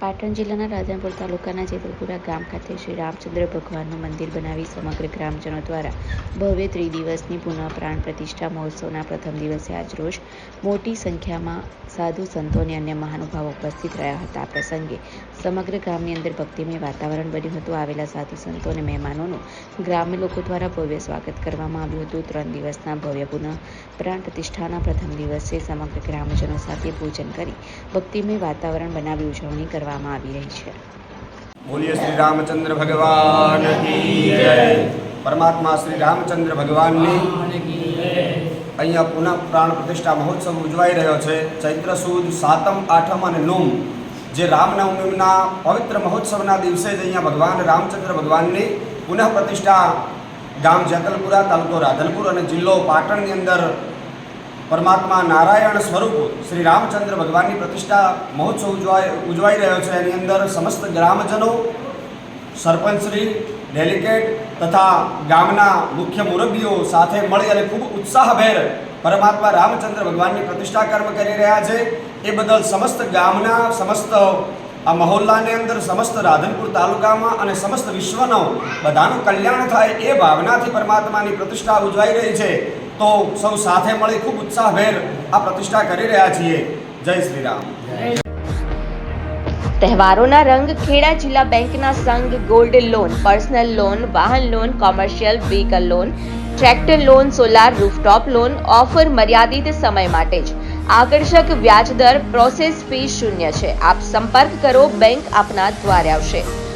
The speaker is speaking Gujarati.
પાટણ જિલ્લાના રાધનપુર તાલુકાના જેતલપુરા ગામ ખાતે શ્રી રામચંદ્ર ભગવાનનું મંદિર બનાવી સમગ્ર ગ્રામજનો દ્વારા ભવ્ય ત્રિદિવસની પુનઃ પ્રાણ પ્રતિષ્ઠા મહોત્સવના પ્રથમ દિવસે આજરોજ મોટી સંખ્યામાં સાધુ સંતો અને અન્ય મહાનુભાવો ઉપસ્થિત રહ્યા હતા. આ પ્રસંગે સમગ્ર ગામની અંદર ભક્તિમય વાતાવરણ બન્યું હતું. આવેલા સાધુ સંતો અને મહેમાનોનું ગ્રામ્ય લોકો દ્વારા ભવ્ય સ્વાગત કરવામાં આવ્યું હતું. ત્રણ દિવસના ભવ્ય પુનઃ પ્રાણ પ્રતિષ્ઠાના પ્રથમ દિવસે સમગ્ર ગ્રામજનો સાથે પૂજન કરી ભક્તિમય વાતાવરણ બનાવી ઉજવણી કરવામાં આવી રહી છે. બોલીએ શ્રી રામચંદ્ર ભગવાન પરમાત્મા શ્રી રામચંદ્ર ભગવાનની અહીંયા પુનઃ પ્રાણ પ્રતિષ્ઠા મહોત્સવ ઉજવાઈ રહ્યો છે. ચૈત્ર સુદ, સાતમ, આઠમ અને નોમ જે રામનવમીના પવિત્ર મહોત્સવના દિવસે જ અહીંયા ભગવાન રામચંદ્ર ભગવાનની પુનઃ પ્રતિષ્ઠા ગામ જેતલપુરા તાલુકો રાધનપુર અને જિલ્લો પાટણની અંદર પરમાત્મા નારાયણ સ્વરૂપ શ્રી રામચંદ્ર ભગવાનની પ્રતિષ્ઠા મહોત્સવ ઉજવાય, ઉજવાઈ રહ્યો છે. એની અંદર સમસ્ત ગ્રામજનો સરપંચશ્રી ડેલિકેટ તથા ગામના મુખ્ય મુરબ્બીઓ સાથે મળી અને ખૂબ ઉત્સાહભેર પરમાત્મા રામચંદ્ર ભગવાનની પ્રતિષ્ઠા કર્મ કરી રહ્યા છે. એ બદલ સમસ્ત ગામના, સમસ્ત આ મહોલ્લાની અંદર સમસ્ત રાધનપુર તાલુકામાં અને સમસ્ત વિશ્વનો બધાનું કલ્યાણ થાય એ ભાવનાથી પરમાત્માની પ્રતિષ્ઠા ઉજવાઈ રહી છે. તો સૌ સાથે મળી ખૂબ ઉત્સાહભેર આ પ્રતિષ્ઠા કરી રહ્યા છીએ. જય શ્રી રામ તહેવારોના રંગ ખેડા જિલ્લા બેંકના સંઘ ગોલ્ડ લોન, પર્સનલ લોન, વાહન loan, commercial vehicle loan, tractor loan, solar rooftop loan, offer મર્યાદિત સમય માટે જ. આકર્ષક વ્યાજદર પ્રોસેસ ફી શૂન્ય છે. આપ સંપર્ક કરો, બેંક આપના દ્વારે આવશે.